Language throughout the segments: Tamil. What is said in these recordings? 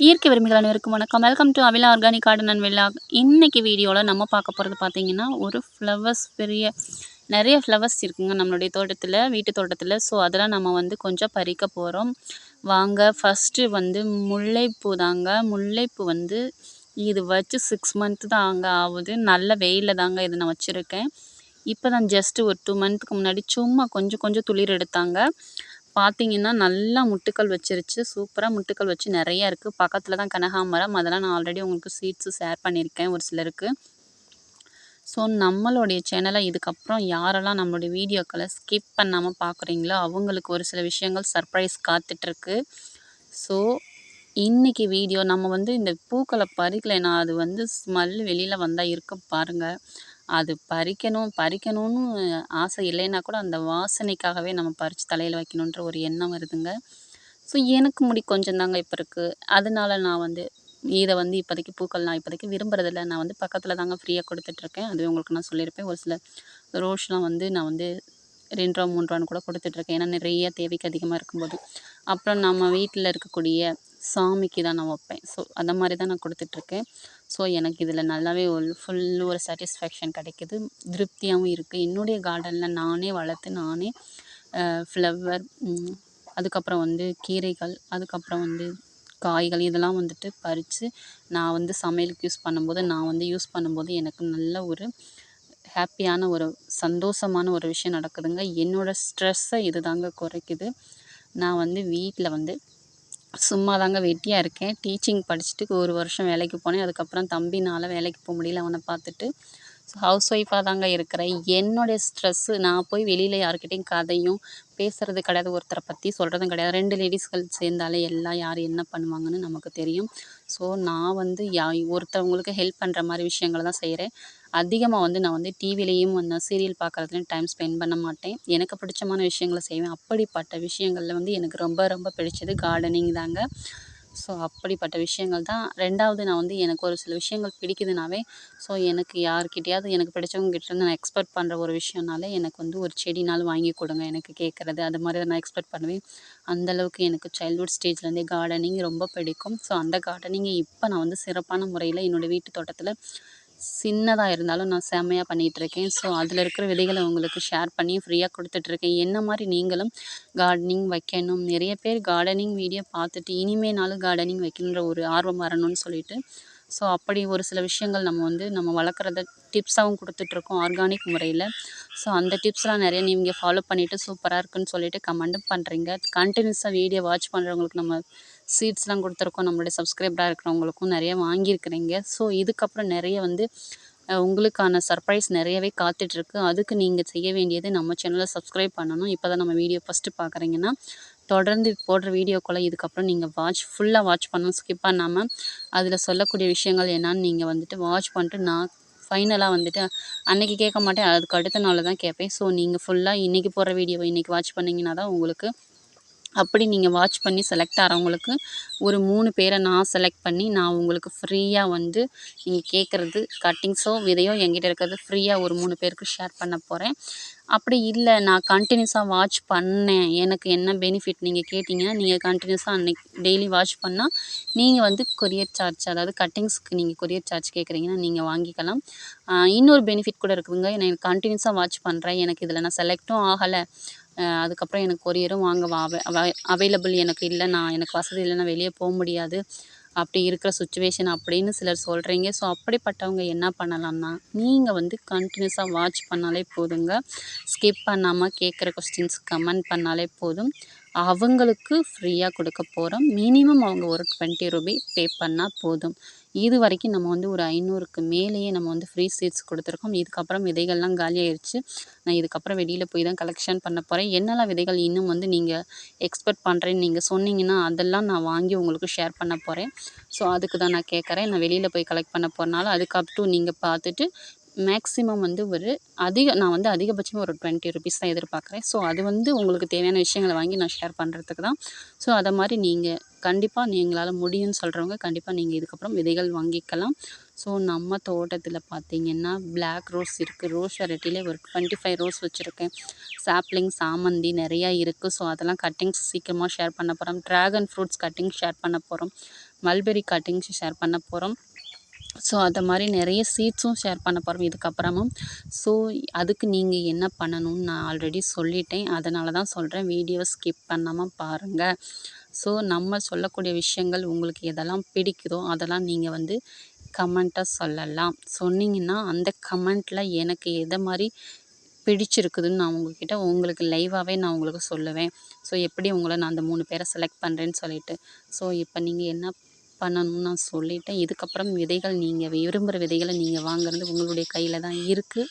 இயற்கை விரும்பிகள் அனைவருக்கும் வணக்கம். Welcome to Avila organic garden and villa இன்றைக்கி வீடியோவில் நம்ம பார்க்க போகிறது பார்த்திங்கன்னா ஒரு ஃப்ளவர்ஸ் பெரிய நிறைய ஃப்ளவர்ஸ் இருக்குங்க நம்மளுடைய தோட்டத்தில் வீட்டு தோட்டத்தில். ஸோ அதெல்லாம் நம்ம வந்து கொஞ்சம் பறிக்க போகிறோம் வாங்க ஃபஸ்ட்டு வந்து முல்லைப்பூ தாங்க. முல்லைப்பூ வந்து இது வச்சு சிக்ஸ் மந்த்து தான் அங்கே ஆகுது. நல்ல வெயிலில் தாங்க இது நான் வச்சுருக்கேன். இப்போ தான் ஜஸ்ட்டு ஒரு டூ மந்த்துக்கு முன்னாடி சும்மா கொஞ்சம் கொஞ்சம் துளிர் எடுத்தாங்க. பார்த்தீங்கன்னா நல்லா முட்டுக்கள் வச்சிருச்சு. சூப்பராக முட்டுக்கள் வச்சு நிறையா இருக்குது பக்கத்தில் தான் கனகாமரம் அதெல்லாம் நான் ஆல்ரெடி உங்களுக்கு சீட்ஸு ஷேர் பண்ணியிருக்கேன் ஒரு சிலருக்கு. ஸோ நம்மளுடைய சேனலை இதுக்கப்புறம் யாரெல்லாம் நம்மளுடைய வீடியோக்களை ஸ்கிப் பண்ணாமல் பார்க்குறீங்களோ அவங்களுக்கு ஒரு சில விஷயங்கள் சர்ப்ரைஸ் காத்துட்ருக்கு. ஸோ இன்றைக்கி வீடியோ நம்ம வந்து இந்த பூக்களை பறிக்கலைன்னா அது வந்து ஸ்மெல் வெளியில் வந்தால் இருக்க பாருங்கள் அது பறிக்கணும் பறிக்கணும்னு ஆசை இல்லைன்னா கூட அந்த வாசனைக்காகவே நம்ம பறித்து தலையில் வைக்கணுன்ற ஒரு எண்ணம் வருதுங்க. ஸோ எனக்கு முடி கொஞ்சம்தாங்க இப்போ இருக்குது அதனால நான் வந்து இதை வந்து இப்போதைக்கு பூக்கள் நான் இப்போதைக்கு விரும்புறதில்ல. நான் வந்து பக்கத்தில் தாங்க ஃப்ரீயாக கொடுத்துட்ருக்கேன் அதுவே உங்களுக்கு நான் சொல்லியிருப்பேன். ஒரு சில ரோஸ்லாம் வந்து நான் வந்து ரெண்டு ரூபா மூணு ரூபான்னு கூட கொடுத்துட்ருக்கேன் ஏன்னா நிறைய தேவைக்கு அதிகமாக இருக்கும்போது. அப்புறம் நம்ம வீட்டில் இருக்கக்கூடிய சாமிக்கு தான் நான் வைப்பேன். ஸோ அந்த மாதிரி தான் நான் கொடுத்துட்ருக்கேன் ஸோ எனக்கு இதில் நல்லாவே ஒரு ஃபுல் ஒரு சாட்டிஸ்ஃபேக்ஷன் கிடைக்கிது. திருப்தியாகவும் இருக்குது என்னுடைய கார்டனில் நானே வளர்த்து நானே ஃப்ளவர் அதுக்கப்புறம் வந்து கீரைகள் அதுக்கப்புறம் வந்து காய்கள் இதெல்லாம் வந்துட்டு பறித்து நான் வந்து சமையலுக்கு யூஸ் பண்ணும்போது நான் வந்து யூஸ் பண்ணும்போது எனக்கு நல்ல ஒரு ஹாப்பியான ஒரு சந்தோஷமான ஒரு விஷயம் நடக்குதுங்க. என்னோடய ஸ்ட்ரெஸ்ஸை இது தாங்க குறைக்குது. நான் வந்து வீட்டில் வந்து சும்மா தாங்க வெட்டியாக இருக்கேன். டீச்சிங் படிச்சுட்டு ஒரு வருஷம் வேலைக்கு போனேன். அதுக்கப்புறம் தம்பினால் வேலைக்கு போக முடியல. அவனை பார்த்துட்டு ஸோ ஹவுஸ் ஒய்ஃபாக தாங்க இருக்கிறேன். என்னுடைய ஸ்ட்ரெஸ்ஸு நான் போய் வெளியில் யாருக்கிட்டேயும் கதையும் பேசுகிறது கிடையாது. ஒருத்தரை பற்றி சொல்கிறதும் கிடையாது. ரெண்டு லேடிஸ்கள் சேர்ந்தாலே எல்லாம் யார் என்ன பண்ணுவாங்கன்னு நமக்கு தெரியும். ஸோ நான் வந்து யா ஒருத்தவங்களுக்கு ஹெல்ப் பண்ணுற மாதிரி விஷயங்களை தான் செய்கிறேன் அதிகமாக வந்து நான் வந்து டிவிலேயும் வந்து சீரியல் பார்க்குறதுலையும் டைம் ஸ்பெண்ட் பண்ண மாட்டேன். எனக்கு பிடிச்சமான விஷயங்களை செய்வேன். அப்படிப்பட்ட விஷயங்களில் வந்து எனக்கு ரொம்ப ரொம்ப பிடிச்சது கார்டனிங் தாங்க. ஸோ அப்படிப்பட்ட விஷயங்கள் தான். ரெண்டாவது நான் வந்து எனக்கு ஒரு சில விஷயங்கள் பிடிக்குதுனாவே ஸோ எனக்கு யார்கிட்டயாவது எனக்கு பிடிச்சவங்க கிட்டேருந்து நான் எக்ஸ்பெக்ட் பண்ணுற ஒரு விஷயம்னாலே எனக்கு வந்து ஒரு செடினாலும் வாங்கி கொடுங்க எனக்கு கேட்குறது. அது மாதிரி நான் எக்ஸ்பெக்ட் பண்ணுவேன். அந்தளவுக்கு எனக்கு சைல்ட்ஹுட் ஸ்டேஜ்லேருந்தே கார்டனிங் ரொம்ப பிடிக்கும். ஸோ அந்த கார்டனிங்கை இப்போ நான் வந்து சிறப்பான முறையில் என்னோடய வீட்டு தோட்டத்தில் சின்னதாக இருந்தாலும் நான் செம்மையாக பண்ணிகிட்ருக்கேன் ஸோ அதில் இருக்கிற விதைகளை உங்களுக்கு ஷேர் பண்ணி ஃப்ரீயாக கொடுத்துட்ருக்கேன் என்ன மாதிரி நீங்களும் கார்டனிங் வைக்கணும். நிறைய பேர் கார்டனிங் வீடியோ பார்த்துட்டு இனிமேனாலும் கார்டனிங் வைக்கணுன்ற ஒரு ஆர்வம் வரணும்னு சொல்லிட்டு ஸோ அப்படி ஒரு சில விஷயங்கள் நம்ம வந்து நம்ம வளர்க்குறத டிப்ஸாகவும் கொடுத்துட்ருக்கோம் ஆர்கானிக் முறையில். ஸோ அந்த டிப்ஸ்லாம் நிறைய நீங்கள் ஃபாலோ பண்ணிவிட்டு சூப்பராக இருக்குன்னு சொல்லிட்டு கமெண்டும் பண்ணுறீங்க கண்டினியூஸாக வீடியோ வாட்ச் பண்ணுறவங்களுக்கு நம்ம சீட்ஸ்லாம் கொடுத்துருக்கோம். நம்மளுடைய சப்ஸ்கிரைபராக இருக்கிறவங்களுக்கும் நிறைய வாங்கியிருக்கிறீங்க. ஸோ இதுக்கப்புறம் நிறைய வந்து உங்களுக்கான சர்ப்ரைஸ் நிறையவே காத்துட்ருக்கு. அதுக்கு நீங்கள் செய்ய வேண்டியது நம்ம சேனலை சப்ஸ்கிரைப் பண்ணணும். இப்போ தான் நம்ம வீடியோ ஃபஸ்ட்டு பார்க்குறீங்கன்னா தொடர்ந்து போடுற வீடியோக்களை இதுக்கப்புறம் நீங்கள் வாட்ச் ஃபுல்லாக வாட்ச் பண்ணணும். ஸ்கிப் பண்ணாமல் அதில் சொல்லக்கூடிய விஷயங்கள் என்னான்னு நீங்கள் வந்துட்டு வாட்ச் பண்ணிட்டு நான் ஃபைனலாக வந்துட்டு அன்றைக்கி கேட்க மாட்டேன். அதுக்கு அடுத்த நாள் தான் கேட்பேன். ஸோ நீங்கள் ஃபுல்லாக இன்றைக்கி போடுற வீடியோவை இன்றைக்கி வாட்ச் பண்ணிங்கன்னா தான் உங்களுக்கு அப்படி நீங்கள் வாட்ச் பண்ணி செலக்ட் ஆகிறவங்களுக்கு ஒரு மூணு பேரை நான் செலக்ட் பண்ணி நான் உங்களுக்கு ஃப்ரீயாக வந்து நீங்கள் கேட்குறது கட்டிங்ஸோ விதையோ என்கிட்ட இருக்கிறது ஃப்ரீயாக ஒரு மூணு பேருக்கு ஷேர் பண்ண போகிறேன் அப்படி இல்லை நான் கண்டினியூஸாக வாட்ச் பண்ணேன். எனக்கு என்ன பெனிஃபிட் நீங்கள் கேட்டிங்கன்னா நீங்கள் கண்டினியூஸாக அன்னைக்கு டெய்லி வாட்ச் பண்ணால் நீங்கள் வந்து கொரியர் சார்ஜ் அதாவது கட்டிங்ஸ்க்கு நீங்கள் கொரியர் சார்ஜ் கேட்குறீங்கன்னா நீங்கள் வாங்கிக்கலாம். இன்னொரு பெனிஃபிட் கூட இருக்குதுங்க. நான் கண்டினியூஸாக வாட்ச் பண்ணுறேன் எனக்கு இதில் நான் செலக்ட்டும் ஆகலை. அதுக்கப்புறம் எனக்கு கொரியரும் வாங்க அவைலபிள் எனக்கு இல்லை நான் எனக்கு வசதி இல்லைன்னா வெளியே போக முடியாது. அப்படி இருக்கிற சுச்சுவேஷன் அப்படின்னு சிலர் சொல்கிறீங்க ஸோ அப்படிப்பட்டவங்க என்ன பண்ணலாம்னா நீங்கள் வந்து கண்டினியூஸாக வாட்ச் பண்ணாலே போதுங்க. ஸ்கிப் பண்ணாமல் கேட்குற கொஸ்டின்ஸ் கமெண்ட் பண்ணாலே போதும். அவங்களுக்கு ஃப்ரீயாக கொடுக்க போகிறோம் மினிமம் அவங்க ஒரு டுவெண்ட்டி ருபி பே பண்ணால் போதும். இது வரைக்கும் நம்ம வந்து ஒரு ஐநூறுக்கு மேலேயே நம்ம வந்து ஃப்ரீ சீட்ஸ் கொடுத்துருக்கோம். இதுக்கப்புறம் விதைகள்லாம் காலியாகிடுச்சு நான் இதுக்கப்புறம் வெளியில் போய் தான் கலெக்ஷன் பண்ண போகிறேன் என்னெல்லாம் விதைகள் இன்னும் வந்து நீங்கள் எக்ஸ்பெக்ட் பண்ணுறேன்னு நீங்கள் சொன்னீங்கன்னா அதெல்லாம் நான் வாங்கி உங்களுக்கு ஷேர் பண்ண போகிறேன் ஸோ அதுக்கு தான் நான் கேட்குறேன். நான் வெளியில் போய் கலெக்ட் பண்ண போகிறனால அதுக்கு அப் டு நீங்கள் பார்த்துட்டு மேக்ஸிமம் வந்து ஒரு அதிக நான் வந்து அதிகபட்சமாக ஒரு டுவெண்ட்டி ருபீஸ் தான் எதிர்பார்க்குறேன். ஸோ அது வந்து உங்களுக்கு தேவையான விஷயங்களை வாங்கி நான் ஷேர் பண்ணுறதுக்கு தான். ஸோ அதை மாதிரி நீங்கள் கண்டிப்பாக நீங்களால் முடியும்னு சொல்கிறவங்க கண்டிப்பாக நீங்கள் இதுக்கப்புறம் விதைகள் வாங்கிக்கலாம். ஸோ நம்ம தோட்டத்தில் பார்த்தீங்கன்னா பிளாக் ரோஸ் இருக்குது ரோஸ் வெரைட்டிலே ஒரு டுவெண்ட்டி ஃபைவ் ரோஸ் வச்சுருக்கேன். சாப்ளிங் சாமந்தி நிறையா இருக்குது ஸோ அதெல்லாம் கட்டிங்ஸ் சீக்கிரமாக ஷேர் பண்ண போகிறோம் ட்ராகன் ஃப்ரூட்ஸ் கட்டிங் ஷேர் பண்ண போகிறோம் மல்பெரி கட்டிங்ஸ் ஷேர் பண்ண போகிறோம் ஸோ அதை மாதிரி நிறைய சீட்ஸும் ஷேர் பண்ண போகிறோம் இதுக்கப்புறமும். ஸோ அதுக்கு நீங்கள் என்ன பண்ணணும்னு நான் ஆல்ரெடி சொல்லிட்டேன். அதனால தான் சொல்கிறேன் வீடியோ ஸ்கிப் பண்ணாமல் பாருங்கள் ஸோ நம்ம சொல்லக்கூடிய விஷயங்கள் உங்களுக்கு எதெல்லாம் பிடிக்குதோ அதெல்லாம் நீங்கள் வந்து கமெண்ட்டாக சொல்லலாம். சொன்னீங்கன்னா அந்த கமெண்ட்டில் எனக்கு எதை மாதிரி பிடிச்சிருக்குதுன்னு நான் உங்ககிட்ட உங்களுக்கு லைவாகவே நான் உங்களுக்கு சொல்லுவேன். ஸோ எப்படி உங்களை நான் அந்த மூணு பேரை செலக்ட் பண்ணுறேன்னு சொல்லிட்டு. ஸோ இப்போ நீங்கள் என்ன பண்ணணும்னு நான் சொல்லிட்டேன். இதுக்கப்புறம் விதைகள் நீங்கள் விரும்புகிற விதைகளை நீங்கள் வாங்குறது உங்களுடைய கையில் தான் இருக்குது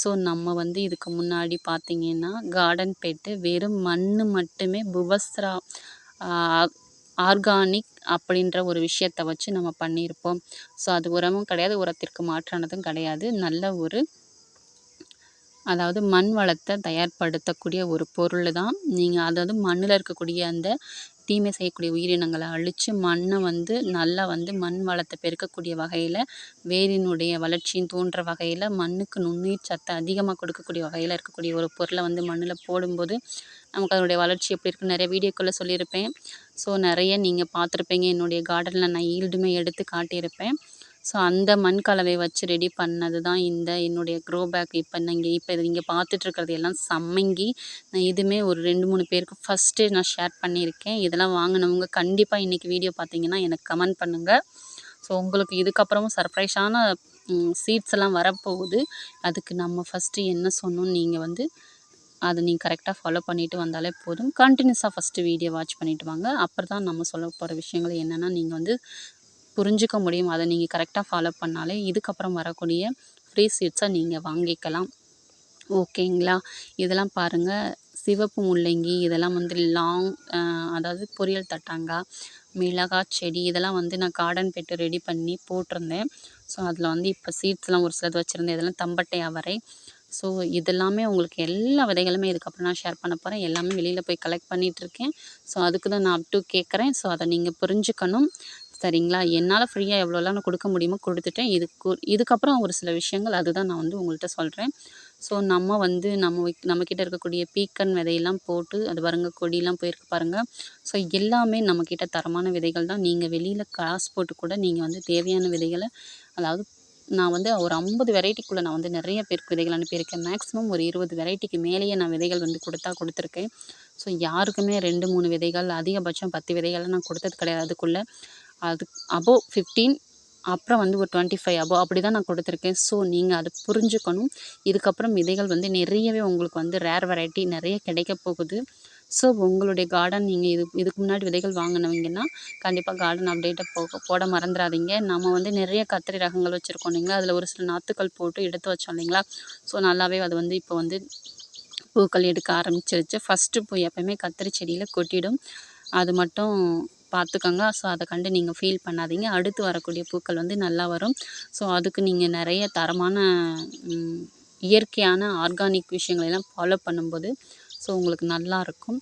ஸோ நம்ம வந்து இதுக்கு முன்னாடி பார்த்தீங்கன்னா கார்டன் பெட்டு வெறும் மண் மட்டுமே புவஸ்ரா ஆர்கானிக் அப்படின்ற ஒரு விஷயத்த வச்சு நம்ம பண்ணியிருப்போம். ஸோ அது உரமும் கிடையாது. உரத்திற்கு மாற்றானதும் கிடையாது. நல்ல ஒரு அதாவது மண் வளத்தை தயார்படுத்தக்கூடிய ஒரு பொருள் தான். நீங்கள் அதாவது மண்ணில் இருக்கக்கூடிய அந்த தீமை செய்யக்கூடிய உயிரினங்களை அழித்து மண்ணை வந்து நல்லா வந்து மண் வளத்தை பெருக்கக்கூடிய வகையில் வேரினுடைய வளர்ச்சியும் தோன்ற வகையில் மண்ணுக்கு நுண்ணுயிர் சத்தை அதிகமாக கொடுக்கக்கூடிய வகையில் இருக்கக்கூடிய ஒரு பொருளை வந்து மண்ணில் போடும்போது நமக்கு அதனுடைய வளர்ச்சி எப்படி இருக்குன்னு நிறைய வீடியோக்குள்ளே சொல்லியிருப்பேன். ஸோ நிறைய நீங்கள் பார்த்துருப்பீங்க. என்னுடைய கார்டனில் நான் ஈல்டுமே எடுத்து காட்டியிருப்பேன். ஸோ அந்த மண் கலவையை வச்சு ரெடி பண்ணது தான் இந்த என்னுடைய க்ரோ பேக் இப்போ நீங்கள் இப்போ நீங்கள் பார்த்துட்ருக்கிறது எல்லாம் சம்மங்கி நான் இதுவுமே ஒரு ரெண்டு மூணு பேருக்கு ஃபஸ்ட்டு நான் ஷேர் பண்ணியிருக்கேன். இதெல்லாம் வாங்கினவங்க கண்டிப்பாக இன்றைக்கி வீடியோ பார்த்தீங்கன்னா எனக்கு கமெண்ட் பண்ணுங்கள் ஸோ உங்களுக்கு இதுக்கப்புறமும் சர்ப்ரைஸான சீட்ஸ் எல்லாம் வரப்போகுது. அதுக்கு நம்ம ஃபஸ்ட்டு என்ன சொன்னோம் நீங்கள் வந்து அதை நீங்கள் கரெக்டாக ஃபாலோ பண்ணிவிட்டு வந்தாலே போதும். கண்டினியூஸாக ஃபஸ்ட்டு வீடியோ வாட்ச் பண்ணிவிட்டு வாங்க. அப்புறம் தான் நம்ம சொல்ல போகிற விஷயங்கள் என்னென்னா நீங்கள் வந்து புரிஞ்சுக்க முடியும். அதை நீங்கள் கரெக்டாக ஃபாலோ பண்ணாலே இதுக்கப்புறம் வரக்கூடிய ஃப்ரீ சீட்ஸை நீங்கள் வாங்கிக்கலாம். ஓகேங்களா? இதெல்லாம் பாருங்கள் சிவப்பு முள்ளங்கி இதெல்லாம் வந்து லாங் அதாவது பொரியல் தட்டாங்காய் மிளகாய் செடி இதெல்லாம் வந்து நான் கார்டன் பெட்டு ரெடி பண்ணி போட்டிருந்தேன். ஸோ அதில் வந்து இப்போ சீட்ஸ்லாம் ஒரு சிலது வச்சுருந்தேன். இதெல்லாம் தம்பட்டை அவரை. ஸோ இதெல்லாமே உங்களுக்கு எல்லா விதைகளுமே இதுக்கப்புறம் நான் ஷேர் பண்ண போகிறேன் எல்லாமே வெளியில் போய் கலெக்ட் பண்ணிகிட்ருக்கேன் ஸோ அதுக்கு தான் நான் அப் டூ கேட்குறேன் ஸோ அதை நீங்கள் புரிஞ்சுக்கணும். சரிங்களா? என்னால் ஃப்ரீயாக எவ்வளோலாம் நான் கொடுக்க முடியுமோ கொடுத்துட்டேன். இதுக்கு இதுக்கப்புறம் ஒரு சில விஷயங்கள் அதுதான் நான் வந்து உங்கள்கிட்ட சொல்கிறேன் ஸோ நம்ம வந்து நம்ம நம்மக்கிட்ட இருக்கக்கூடிய பீக்கன் விதையெல்லாம் போட்டு அது பாருங்க கொடியெலாம் போயிருக்கு பாருங்கள் ஸோ எல்லாமே நம்மக்கிட்ட தரமான விதைகள் தான். நீங்கள் வெளியில் காசு போட்டு கூட நீங்கள் வந்து தேவையான விதைகளை அதாவது நான் வந்து ஒரு ஐம்பது வெரைட்டிக்குள்ளே நான் வந்து நிறைய பேருக்கு விதைகள் அனுப்பியிருக்கேன். மேக்ஸிமம் ஒரு இருபது வெரைட்டிக்கு மேலேயே நான் விதைகள் வந்து கொடுத்தா கொடுத்துருக்கேன். ஸோ யாருக்குமே ரெண்டு மூணு விதைகள் அதிகபட்சம் பத்து விதைகள்லாம் நான் கொடுத்தது கிடையாது. அதுக்குள்ளே அது அபோவ் ஃபிஃப்டீன் அப்புறம் வந்து ஒரு டுவெண்ட்டி ஃபைவ் அபோவ் அப்படி தான் நான் கொடுத்துருக்கேன். ஸோ நீங்கள் அதை புரிஞ்சுக்கணும். இதுக்கப்புறம் விதைகள் வந்து நிறையவே உங்களுக்கு வந்து ரேர் வெரைட்டி நிறைய கிடைக்க போகுது. ஸோ உங்களுடைய கார்டன் நீங்கள் இது இதுக்கு முன்னாடி விதைகள் வாங்கினவங்கன்னா கண்டிப்பாக கார்டன் அப்டேட்டை போக போட மறந்துடாதீங்க நம்ம வந்து நிறைய கத்திரி ரகங்கள் வச்சுருக்கோம் இல்லைங்களா? அதில் ஒரு சில நாற்றுக்கள் போட்டு எடுத்து வச்சோம் இல்லைங்களா? ஸோ நல்லாவே அது வந்து இப்போ வந்து பூக்கள் எடுக்க ஆரம்பிச்சிருச்சு. ஃபஸ்ட்டு பூ எப்போயுமே கத்திரி செடியில் கொட்டிடும். அது மட்டும் பார்த்துக்கோங்க ஸோ அதை கண்டு நீங்கள் ஃபீல் பண்ணாதீங்க. அடுத்து வரக்கூடிய பூக்கள் வந்து நல்லா வரும். ஸோ அதுக்கு நீங்கள் நிறைய தரமான இயற்கையான ஆர்கானிக் விஷயங்களெல்லாம் ஃபாலோ பண்ணும்போது ஸோ உங்களுக்கு நல்லாயிருக்கும்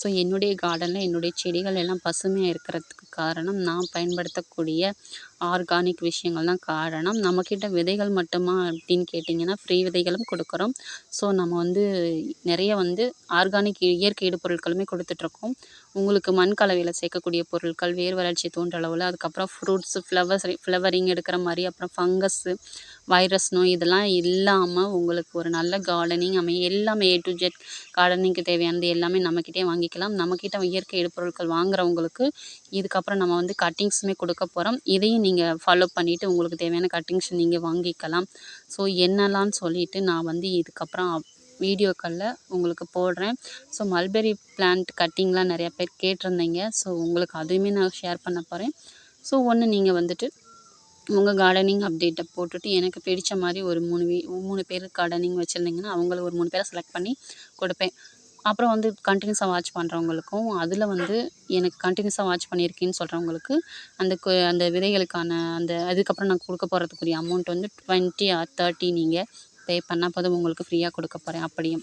ஸோ என்னுடைய கார்டனில் என்னுடைய செடிகள் எல்லாம் பசுமையாக இருக்கிறதுக்கு காரணம் நான் பயன்படுத்தக்கூடிய ஆர்கானிக் விஷயங்கள் தான் காரணம். நம்மக்கிட்ட விதைகள் மட்டுமா அப்படின்னு கேட்டிங்கன்னா ஃப்ரீ விதைகளும் கொடுக்குறோம். ஸோ நம்ம வந்து நிறைய வந்து ஆர்கானிக் இயற்கை இடுபொருட்களுமே கொடுத்துட்ருக்கோம். உங்களுக்கு மண் கலவையில் சேர்க்கக்கூடிய பொருட்கள் வேர் வளர்ச்சி தோன்ற அளவில் அதுக்கப்புறம் ஃப்ரூட்ஸு ஃப்ளவர்ஸ் ஃப்ளவரிங் எடுக்கிற மாதிரி அப்புறம் ஃபங்கஸ்ஸு வைரஸ் நோய் இதெல்லாம் இல்லாமல் உங்களுக்கு ஒரு நல்ல கார்டனிங் அமைய எல்லாமே ஏ டு ஜெட் கார்டனிங்க்கு தேவையானது எல்லாமே நம்மக்கிட்டே வாங்கிக்கலாம். நம்மக்கிட்ட இயற்கை இடுபொருட்கள் வாங்குறவங்களுக்கு இதுக்கப்புறம் நம்ம வந்து கட்டிங்ஸுமே கொடுக்க போகிறோம் இதையும் நீங்கள் ஃபாலோ பண்ணிவிட்டு உங்களுக்கு தேவையான கட்டிங்ஸ் நீங்கள் வாங்கிக்கலாம். ஸோ என்னெல்லாம் சொல்லிவிட்டு நான் வந்து இதுக்கப்புறம் வீடியோக்களில் உங்களுக்கு போடுறேன். ஸோ மல்பெரி பிளான்ட் கட்டிங்லாம் நிறையா பேர் கேட்டிருந்தீங்க. ஸோ உங்களுக்கு அதையுமே நான் ஷேர் பண்ண போகிறேன் ஸோ ஒன்று நீங்கள் வந்துட்டு உங்கள் கார்டனிங் அப்டேட்டை போட்டுட்டு எனக்கு பிடித்த மாதிரி ஒரு மூணு வீ மூணு பேர் கார்டனிங் வச்சுருந்தீங்கன்னா அவங்கள ஒரு மூணு பேரை செலக்ட் பண்ணி கொடுப்பேன். அப்புறம் வந்து கண்டினியூஸாக வாட்ச் பண்ணுறவங்களுக்கும் அதில் வந்து எனக்கு கண்டினியூஸாக வாட்ச் பண்ணியிருக்கேன்னு சொல்கிறவங்களுக்கு அந்த கு அந்த விதைகளுக்கான அந்த அதுக்கப்புறம் நான் கொடுக்க போகிறதுக்குரிய அமௌண்ட் வந்து டுவெண்ட்டி ஆர் தேர்ட்டி நீங்கள் பே பண்ணால் போதும் உங்களுக்கு ஃப்ரீயாக கொடுக்க போகிறேன் அப்படியும்.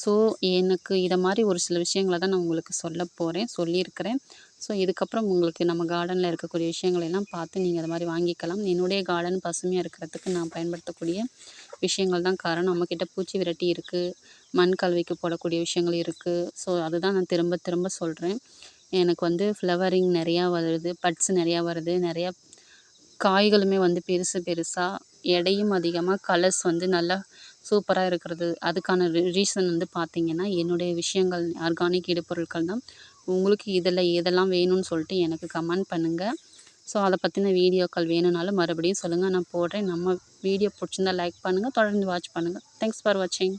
ஸோ எனக்கு இதை மாதிரி ஒரு சில விஷயங்களை தான் நான் உங்களுக்கு சொல்ல போகிறேன் சொல்லியிருக்கிறேன். ஸோ இதுக்கப்புறம் உங்களுக்கு நம்ம கார்டனில் இருக்கக்கூடிய விஷயங்களெல்லாம் பார்த்து நீங்கள் அது மாதிரி வாங்கிக்கலாம். என்னுடைய கார்டன் பசுமையாக இருக்கிறதுக்கு நான் பயன்படுத்தக்கூடிய விஷயங்கள் தான் காரணம். நம்மக்கிட்ட பூச்சி விரட்டி இருக்குது மண் கலவைக்கு போடக்கூடிய விஷயங்கள் இருக்குது ஸோ அதுதான் நான் திரும்ப திரும்ப சொல்கிறேன் எனக்கு வந்து ஃப்ளவரிங் நிறையா வருது. பட்ஸ் நிறையா வருது. நிறையா காய்களுமே வந்து பெருசு பெருசாக எடையும் அதிகமாக கலர்ஸ் வந்து நல்லா சூப்பராக இருக்கிறது. அதுக்கான ரீசன் வந்து பார்த்திங்கன்னா என்னுடைய விஷயங்கள் ஆர்கானிக் இடுப்பொருட்கள் தான். உங்களுக்கு இதில் எதெல்லாம் வேணும்னு சொல்லிட்டு எனக்கு கமெண்ட் பண்ணுங்கள் ஸோ அதை பற்றின வீடியோக்கள் வேணும்னாலும் மறுபடியும் சொல்லுங்கள் நான் போடுறேன். நம்ம வீடியோ பிடிச்சிருந்தா லைக் பண்ணுங்கள் தொடர்ந்து வாட்ச் பண்ணுங்கள் தேங்க்ஸ் ஃபார் வாட்சிங்